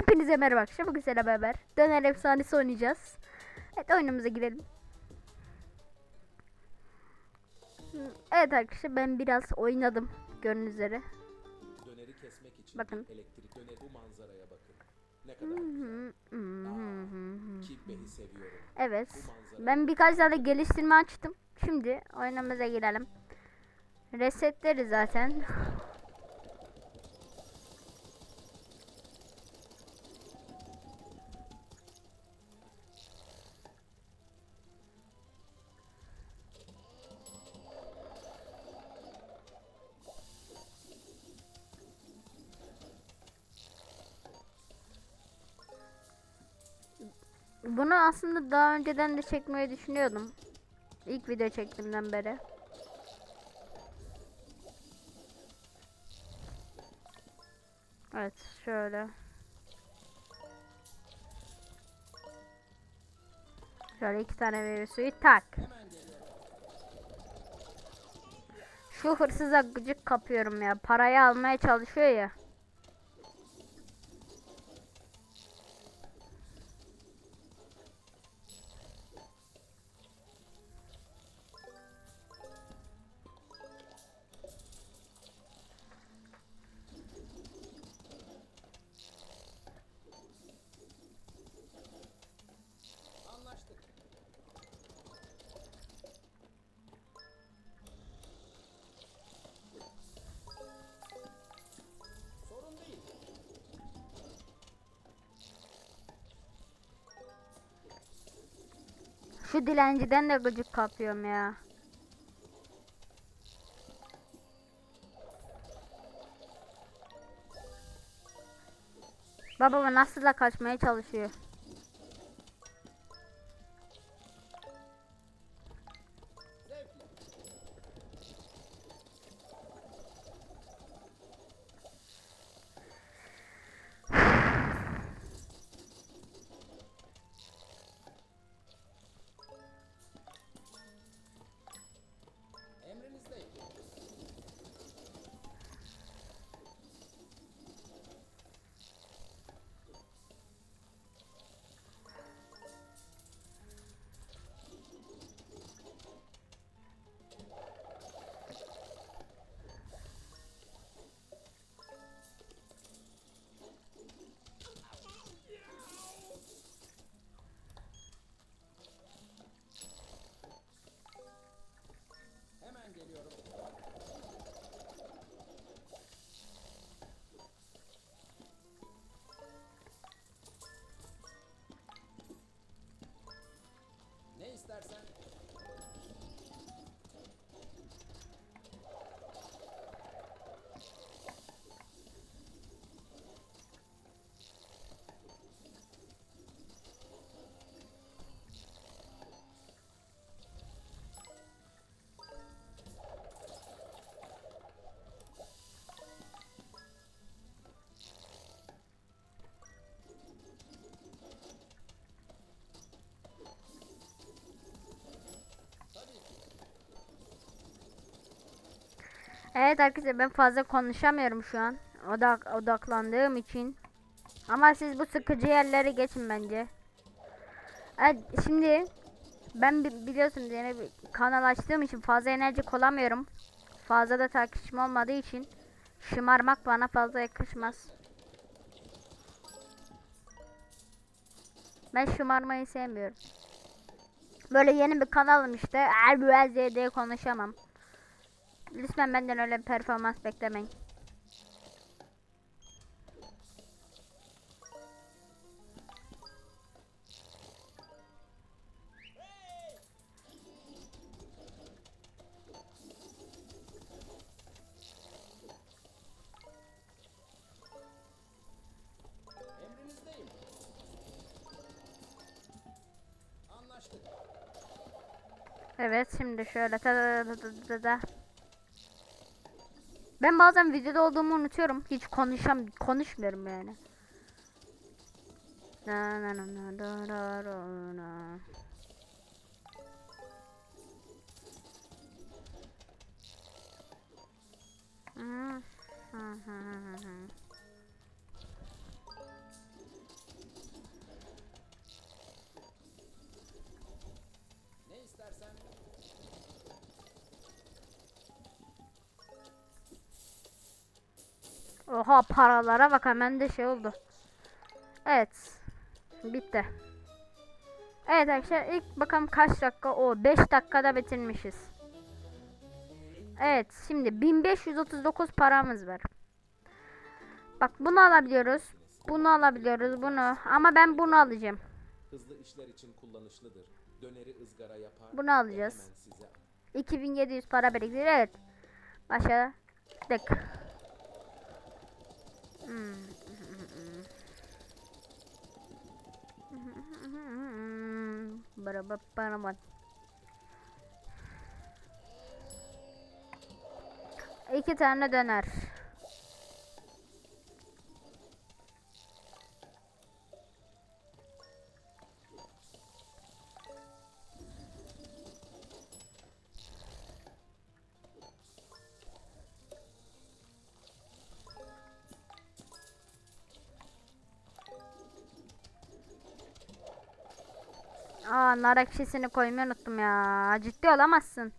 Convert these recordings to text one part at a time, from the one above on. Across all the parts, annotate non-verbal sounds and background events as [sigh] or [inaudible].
Hepinize merhaba arkadaşlar. Bugün sizlerle beraber Döner Efsanesi oynayacağız. Evet oyunumuza girelim. Evet arkadaşlar ben biraz oynadım gördüğünüz üzere. Döneri kesmek için Bakın. elektrik döner bu manzaraya bakın. Ne kadar güzel. Seviyorum. Evet. Ben birkaç tane geliştirme açtım. Şimdi oyunumuza girelim. Resetleri zaten. Bunu aslında daha önceden de çekmeyi düşünüyordum. İlk video çektiğimden beri. Evet şöyle. Şöyle iki tane meyve suyu tak. Şu hırsıza gıcık kapıyorum ya. Parayı almaya çalışıyor ya. Şu dilenciden de gıcık kapıyorum ya. Babama nasıl da kaçmaya çalışıyor. Evet arkadaşlar ben fazla konuşamıyorum şu an. Odak odaklandığım için. Ama siz bu sıkıcı yerleri geçin bence. Evet şimdi ben bi- biliyorsunuz yeni bir kanal açtığım için fazla enerjik olamıyorum. Fazla da takipçim olmadığı için şımarmak bana fazla yakışmaz. Ben şımarmayı sevmiyorum. Böyle yeni bir kanalım işte. Erbüez diye konuşamam. Lütfen benden öyle bir performans beklemeyin. Evet şimdi şöyle da da da da da. Ben bazen videoda olduğumu unutuyorum. Hiç konuşam konuşmuyorum yani. Na Oha paralara bak hemen de şey oldu. Evet. Bitti. Evet arkadaşlar ilk bakalım kaç dakika o 5 dakikada bitirmişiz. Evet şimdi 1539 paramız var. Bak bunu alabiliyoruz. Bunu alabiliyoruz bunu. Ama ben bunu alacağım. Hızlı işler için kullanışlıdır. Döneri ızgara yapar. Bunu alacağız. hemen size 2700 para biriktirir. Evet. Başladık. Hmm. Barabarabat. İki tane döner. Aa nar ekşisini koymayı unuttum ya. Ciddi olamazsın.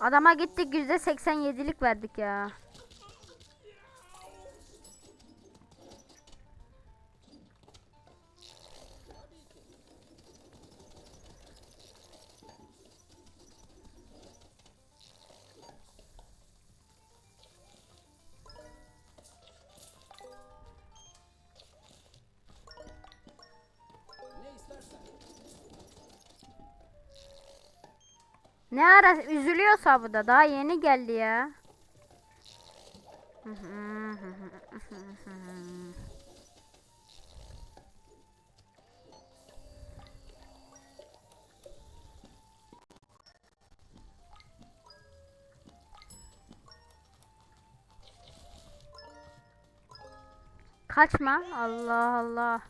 Adama gittik %87'lik verdik ya. Ne ara üzülüyorsa bu da daha yeni geldi ya. Kaçma. Allah Allah.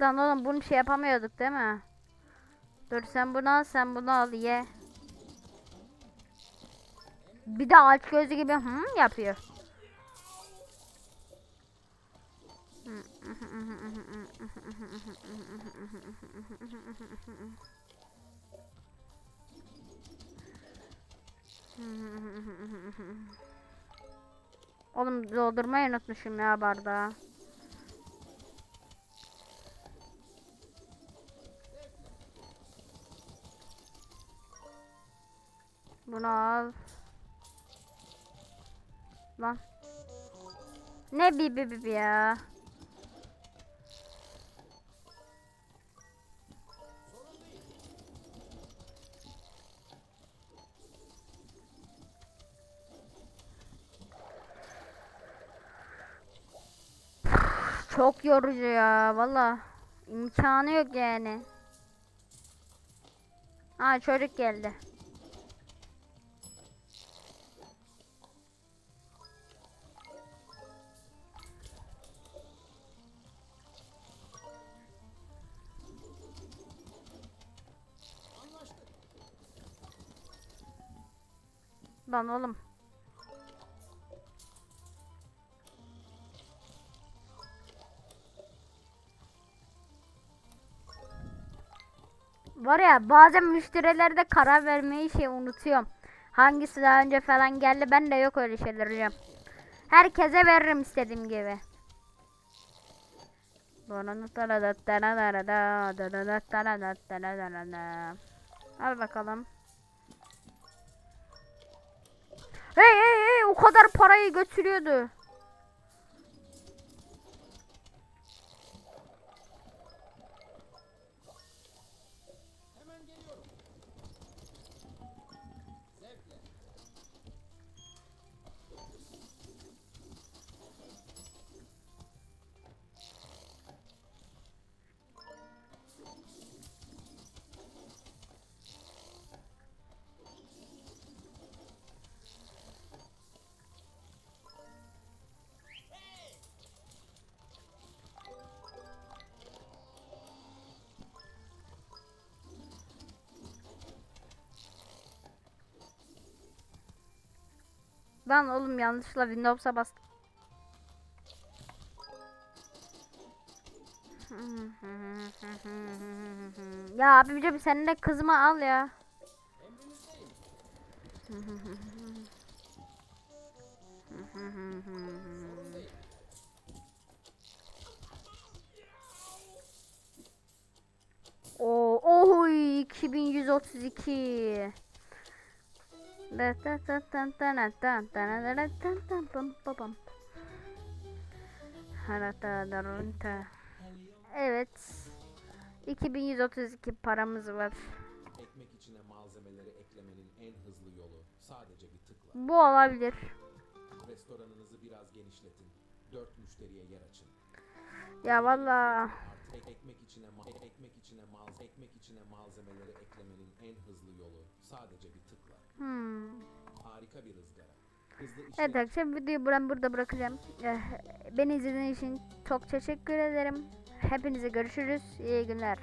Lan oğlum bunu şey yapamıyorduk değil mi? Dur sen bunu al sen bunu al ye. Bir de aç gözü gibi hmm yapıyor. Oğlum doldurmayı unutmuşum ya bardağı. Bunu al. Lan. Ne bi bi bi ya. Çok yorucu ya valla. imkanı yok yani. Aa çocuk geldi. Lan oğlum. Var ya bazen müşterilerde karar vermeyi şey unutuyorum. Hangisi daha önce falan geldi ben de yok öyle şeyler hocam. Herkese veririm istediğim gibi. Al bakalım. Hey hey hey o kadar parayı götürüyordu. Lan oğlum yanlışlıkla Windows'a bastım. [laughs] Ya abicim sen de kızımı al ya. [laughs] Oo, oy 2132. Evet. 2132 paramız var. Ekmek içine malzemeleri eklemenin en hızlı yolu sadece bir tıkla. Bu olabilir. Restoranınızı biraz genişletin. 4 müşteriye yer açın. Ya valla. Ekmek içine ma- ekmek içine malze ekmek içine malzemeleri eklemenin en hızlı yolu sadece bir tıkla. Hmm. Harika bir ızgara. Hızlı işlem Evet arkadaşlar videoyu ben burada bırakacağım. Eh, Beni izlediğiniz için çok teşekkür ederim. Hepinize görüşürüz. İyi günler.